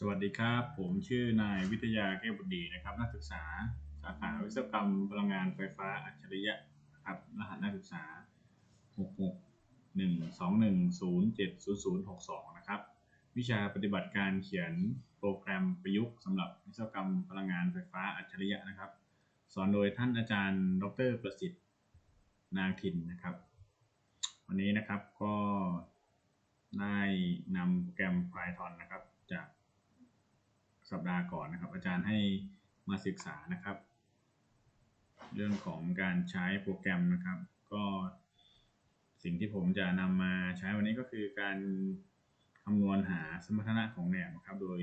สวัสดีครับ ผมชื่อนายวิทยาแก้วบุตรดีนะครับ นักศึกษาสาขาวิศวกรรมพลังงานไฟฟ้าอัจฉริยะครับรหัสนักศึกษา 66 121 070062 นะครับ วิชาปฏิบัติการเขียนโปรแกรมประยุกต์สำหรับวิศวกรรมพลังงานไฟฟ้าอัจฉริยะนะครับ สอนโดยท่านอาจารย์ ดรประสิทธิ์นางถินนะครับ วันนี้นะครับก็ได้นำโปรแกรม Python นะครับจาก สัปดาห์ก่อนนะครับ อาจารย์ให้มาศึกษานะครับ เรื่องของการใช้โปรแกรมนะครับ ก็สิ่งที่ผมจะนำมาใช้วันนี้ก็คือการคำนวณหาสมรรถนะของแหนบนะครับ โดย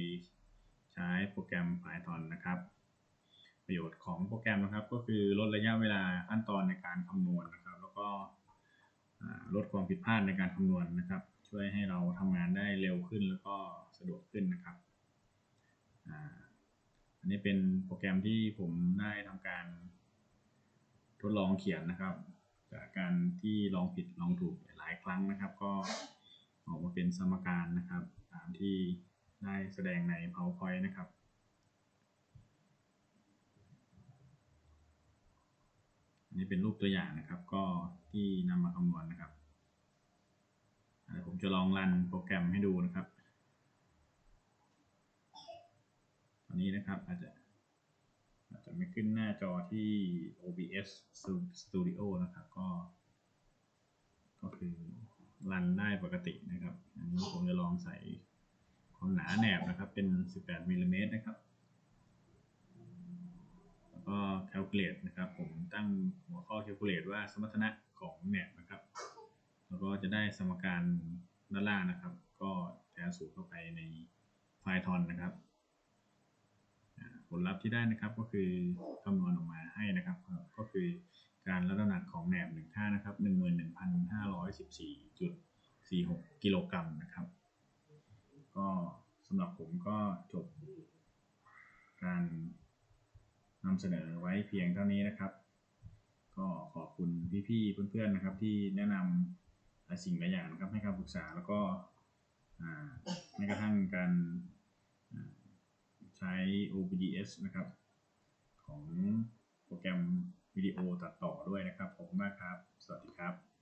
ใช้โปรแกรม Python นะครับ ประโยชน์ของโปรแกรมนะครับก็คือลดระยะเวลาขั้นตอนในการคำนวณนะครับ แล้วก็ลดความผิดพลาดในการคำนวณนะครับ ช่วยให้เราทำงานได้เร็วขึ้นแล้วก็สะดวกขึ้นนะครับ อันนี้เป็นโปรแกรมที่ผมได้ทำการทดลองเขียนนะครับ จากการที่ลองผิดลองถูกหลายครั้งนะครับ ก็ออกมาเป็นสมการนะครับ ตามที่ได้แสดงใน PowerPoint นะครับอันนี้เป็นรูปตัวอย่างนะครับ ก็ที่นำมาคำนวณนนะครับเดี๋ยวผมจะลองรันโปรแกรมให้ดูนะครับ นนี้นะครับอาจจะอาจจะไม่ขึ้นหน้าจอที่ OBS Studio นะครับ ก็ ก็คือรันได้ปกตินะครับ อันนี้ผมจะลองใส่ความหนาแหนบนะครับ เป็น 18มิลลิเมตรนะครับ แล้วก็ calculate นะครับ ผมตั้งหัวข้อ calculate ว่าสมรรถนะของแหนบนะครับ แล้วก็จะได้สมการด้านล่างนะครับ ก็แทนสูตรเข้าไปใน Python นะครับ ลลัพธ์ที่ได้นะครับก็คือคำนวณออกมาให้นะครับก็คือการลดน้ำหนักของแหนบหนึ่งท่านะครับหนึ่งหมื่นหนึ่งพันห้าร้อยสิบสี่จุดสี่หกกิโลกรัมนะครับ ก็สำหรับผมก็จบการนำเสนอไว้เพียงเท่านี้นะครับ ก็ขอบคุณพี่ๆเพื่อนๆนะครับ ที่แนะนำหลายสิ่งหลายอย่างนะครับให้คำปรึกษาแล้วก็แม้กระทั่งการ OBS นะครับ ของโปรแกรมวิดีโอตัดต่อด้วยนะครับ ขอบคุณมากครับ สวัสดีครับ